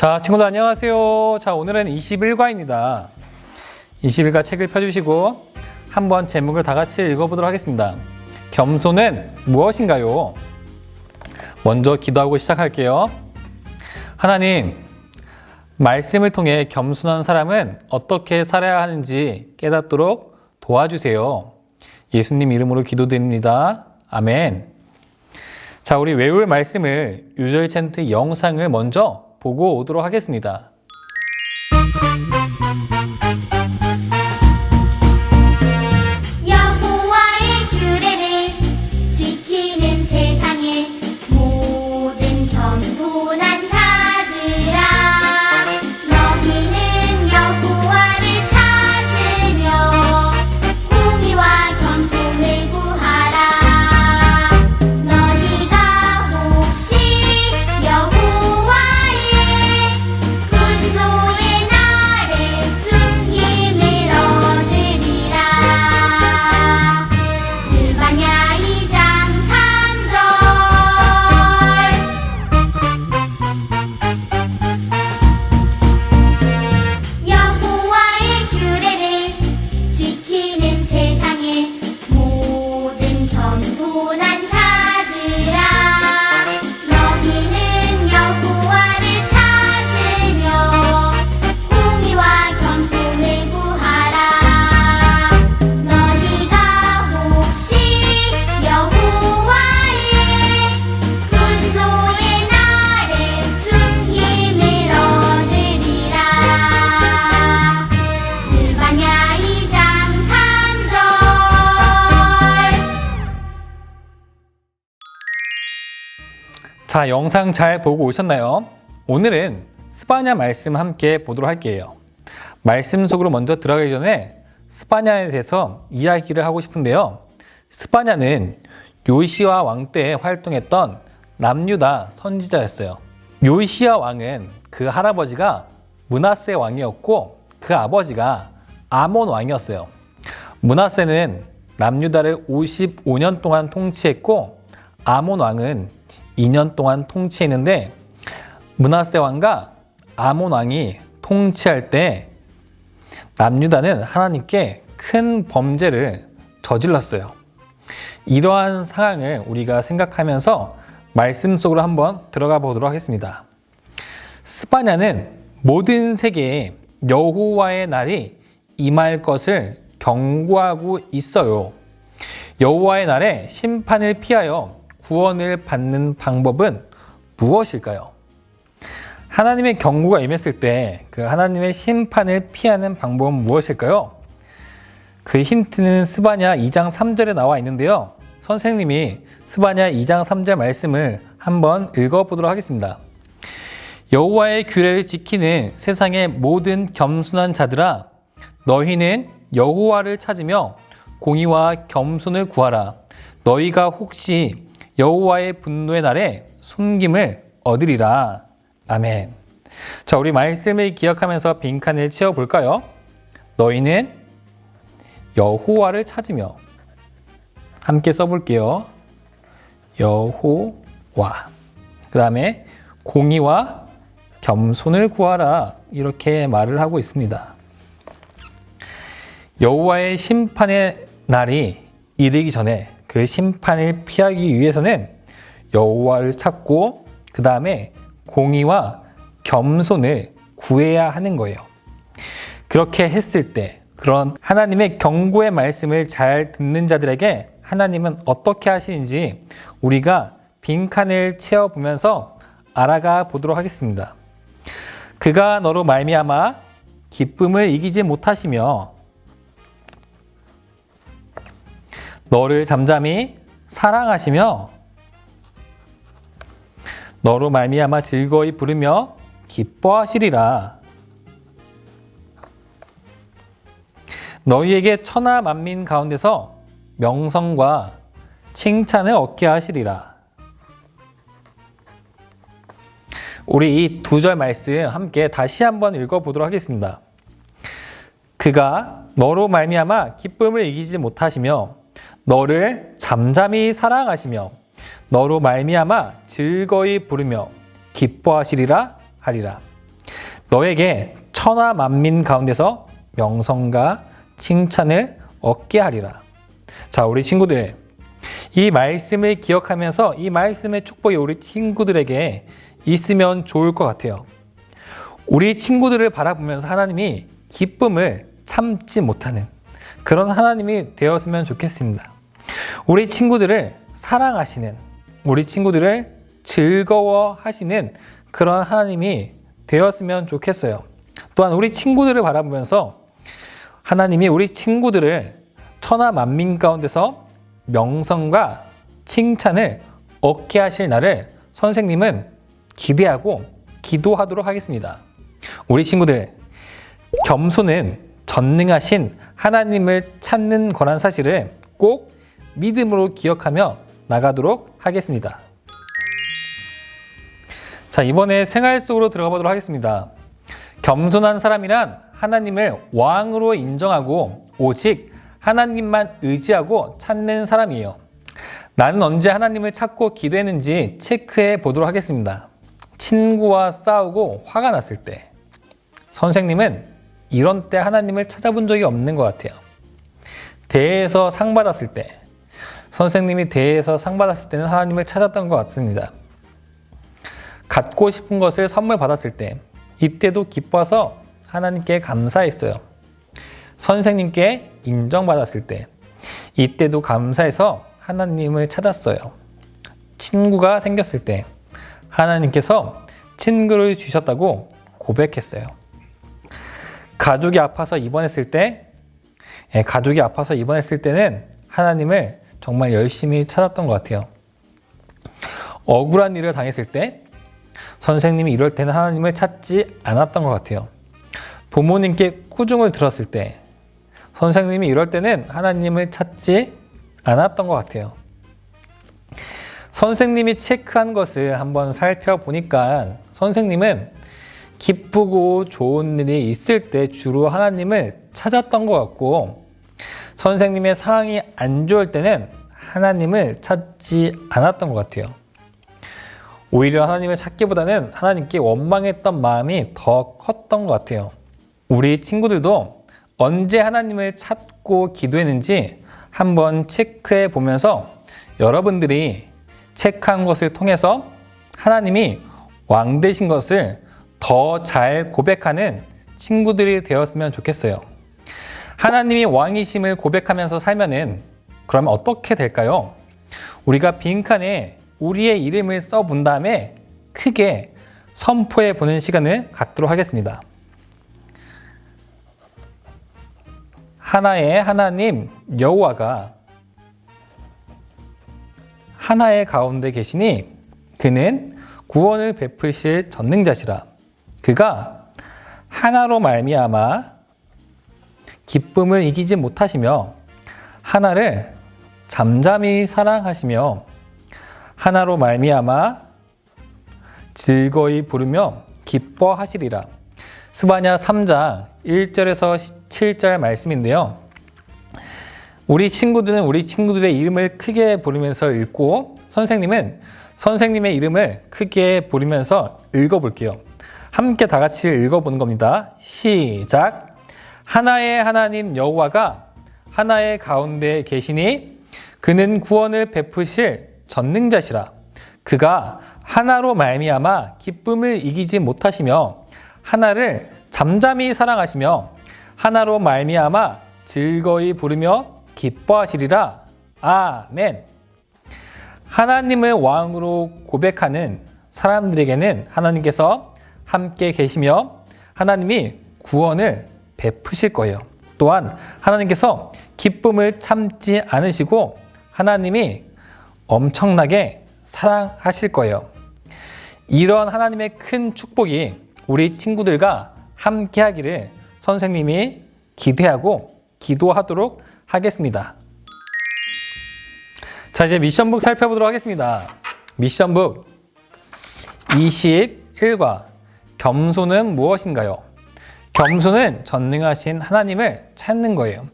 자, 친구들 안녕하세요. 자, 오늘은 21과입니다. 21과 책을 펴주시고 한번 제목을 다 같이 읽어보도록 하겠습니다. 겸손은 무엇인가요? 먼저 기도하고 시작할게요. 하나님, 말씀을 통해 겸손한 사람은 어떻게 살아야 하는지 깨닫도록 도와주세요. 예수님 이름으로 기도드립니다. 아멘. 자, 우리 외울 말씀을 유절 챈트 영상을 먼저 보고 오도록 하겠습니다. 자, 영상 잘 보고 오셨나요? 오늘은 스파냐 말씀 함께 보도록 할게요. 말씀 속으로 먼저 들어가기 전에 스파냐에 대해서 이야기를 하고 싶은데요. 스파냐는 요시아 왕 때 활동했던 남유다 선지자였어요. 요시아 왕은 그 할아버지가 문하세 왕이었고 그 아버지가 아몬 왕이었어요. 문하세는 남유다를 55년 동안 통치했고 아몬 왕은 2년 동안 통치했는데 문하세 왕과 아몬 왕이 통치할 때 남유다는 하나님께 큰 범죄를 저질렀어요. 이러한 상황을 우리가 생각하면서 말씀 속으로 한번 들어가 보도록 하겠습니다. 스파냐는 모든 세계에 여호와의 날이 임할 것을 경고하고 있어요. 여호와의 날에 심판을 피하여 구원을 받는 방법은 무엇일까요? 하나님의 경고가 임했을 때 그 하나님의 심판을 피하는 방법은 무엇일까요? 그 힌트는 스바냐 2장 3절에 나와 있는데요. 선생님이 스바냐 2장 3절 말씀을 한번 읽어보도록 하겠습니다. 여호와의 규례를 지키는 세상의 모든 겸손한 자들아 너희는 여호와를 찾으며 공의와 겸손을 구하라 너희가 혹시 여호와의 분노의 날에 숨김을 얻으리라. 아멘. 자 우리 말씀을 기억하면서 빈칸을 채워 볼까요? 너희는 여호와를 찾으며 함께 써 볼게요. 여호와. 그 다음에 공의와 겸손을 구하라. 이렇게 말을 하고 있습니다. 여호와의 심판의 날이 이르기 전에 그 심판을 피하기 위해서는 여호와를 찾고 그 다음에 공의와 겸손을 구해야 하는 거예요. 그렇게 했을 때 그런 하나님의 경고의 말씀을 잘 듣는 자들에게 하나님은 어떻게 하시는지 우리가 빈칸을 채워 보면서 알아가 보도록 하겠습니다. 그가 너로 말미암아 기쁨을 이기지 못하시며 너를 잠잠히 사랑하시며 너로 말미암아 즐거이 부르며 기뻐하시리라. 너희에게 천하 만민 가운데서 명성과 칭찬을 얻게 하시리라. 우리 이 두 절 말씀 함께 다시 한번 읽어보도록 하겠습니다. 그가 너로 말미암아 기쁨을 이기지 못하시며 너를 잠잠히 사랑하시며 너로 말미암아 즐거이 부르며 기뻐하시리라 하리라. 너에게 천하 만민 가운데서 명성과 칭찬을 얻게 하리라. 자, 우리 친구들. 이 말씀을 기억하면서 이 말씀의 축복이 우리 친구들에게 있으면 좋을 것 같아요. 우리 친구들을 바라보면서 하나님이 기쁨을 참지 못하는 그런 하나님이 되었으면 좋겠습니다. 우리 친구들을 사랑하시는, 우리 친구들을 즐거워하시는 그런 하나님이 되었으면 좋겠어요. 또한 우리 친구들을 바라보면서 하나님이 우리 친구들을 천하 만민 가운데서 명성과 칭찬을 얻게 하실 날을 선생님은 기대하고 기도하도록 하겠습니다. 우리 친구들, 겸손은 전능하신 하나님을 찾는 거란 사실을 꼭 믿음으로 기억하며 나가도록 하겠습니다. 자, 이번에 생활 속으로 들어가 보도록 하겠습니다. 겸손한 사람이란 하나님을 왕으로 인정하고 오직 하나님만 의지하고 찾는 사람이에요. 나는 언제 하나님을 찾고 기도했는지 체크해 보도록 하겠습니다. 친구와 싸우고 화가 났을 때, 선생님은 이런 때 하나님을 찾아본 적이 없는 것 같아요. 대회에서 상 받았을 때, 선생님이 대회에서 상 받았을 때는 하나님을 찾았던 것 같습니다. 갖고 싶은 것을 선물 받았을 때, 이때도 기뻐서 하나님께 감사했어요. 선생님께 인정받았을 때, 이때도 감사해서 하나님을 찾았어요. 친구가 생겼을 때, 하나님께서 친구를 주셨다고 고백했어요. 가족이 아파서 입원했을 때, 예, 가족이 아파서 입원했을 때는 하나님을 정말 열심히 찾았던 것 같아요. 억울한 일을 당했을 때, 선생님이 이럴 때는 하나님을 찾지 않았던 것 같아요. 부모님께 꾸중을 들었을 때, 선생님이 이럴 때는 하나님을 찾지 않았던 것 같아요. 선생님이 체크한 것을 한번 살펴보니까 선생님은 기쁘고 좋은 일이 있을 때 주로 하나님을 찾았던 것 같고 선생님의 상황이 안 좋을 때는 하나님을 찾지 않았던 것 같아요. 오히려 하나님을 찾기보다는 하나님께 원망했던 마음이 더 컸던 것 같아요. 우리 친구들도 언제 하나님을 찾고 기도했는지 한번 체크해 보면서 여러분들이 체크한 것을 통해서 하나님이 왕 되신 것을 더 잘 고백하는 친구들이 되었으면 좋겠어요. 하나님이 왕이심을 고백하면서 살면은 그러면 어떻게 될까요? 우리가 빈칸에 우리의 이름을 써본 다음에 크게 선포해 보는 시간을 갖도록 하겠습니다. 하나의 하나님 여호와가 하나의 가운데 계시니 그는 구원을 베푸실 전능자시라 그가 하나로 말미암아 기쁨을 이기지 못하시며 하나를 잠잠히 사랑하시며 하나로 말미암아 즐거이 부르며 기뻐하시리라 스바냐 3장 1절에서 7절 말씀인데요. 우리 친구들은 우리 친구들의 이름을 크게 부르면서 읽고 선생님은 선생님의 이름을 크게 부르면서 읽어볼게요. 함께 다 같이 읽어보는 겁니다. 시작. 하나의 하나님 여호와가 하나의 가운데 계시니 그는 구원을 베푸실 전능자시라. 그가 하나로 말미암아 기쁨을 이기지 못하시며 하나를 잠잠히 사랑하시며 하나로 말미암아 즐거이 부르며 기뻐하시리라. 아멘. 하나님을 왕으로 고백하는 사람들에게는 하나님께서 함께 계시며 하나님이 구원을 베푸실 거예요. 또한 하나님께서 기쁨을 참지 않으시고 하나님이 엄청나게 사랑하실 거예요. 이런 하나님의 큰 축복이 우리 친구들과 함께 하기를 선생님이 기대하고 기도하도록 하겠습니다. 자, 이제 미션북 살펴보도록 하겠습니다. 미션북 21과 겸손은 무엇인가요? 겸손은 전능하신 하나님을 찾는 거예요.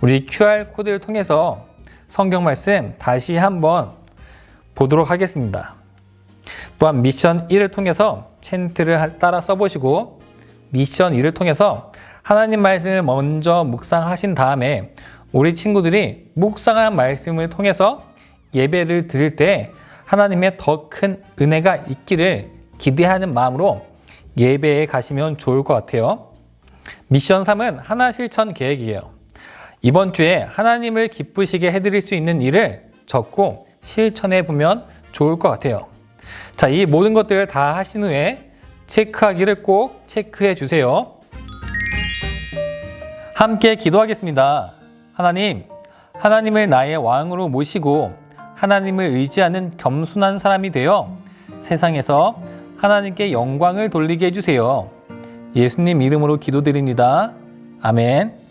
우리 QR코드를 통해서 성경 말씀 다시 한번 보도록 하겠습니다. 또한 미션 1을 통해서 챈트를 따라 써보시고 미션 2를 통해서 하나님 말씀을 먼저 묵상하신 다음에 우리 친구들이 묵상한 말씀을 통해서 예배를 드릴 때 하나님의 더 큰 은혜가 있기를 기대하는 마음으로 예배에 가시면 좋을 것 같아요. 미션 3은 하나 실천 계획이에요. 이번 주에 하나님을 기쁘시게 해드릴 수 있는 일을 적고 실천해 보면 좋을 것 같아요. 자, 이 모든 것들을 다 하신 후에 체크하기를 꼭 체크해 주세요. 함께 기도하겠습니다. 하나님, 하나님을 나의 왕으로 모시고 하나님을 의지하는 겸손한 사람이 되어 세상에서 하나님께 영광을 돌리게 해주세요. 예수님 이름으로 기도드립니다. 아멘.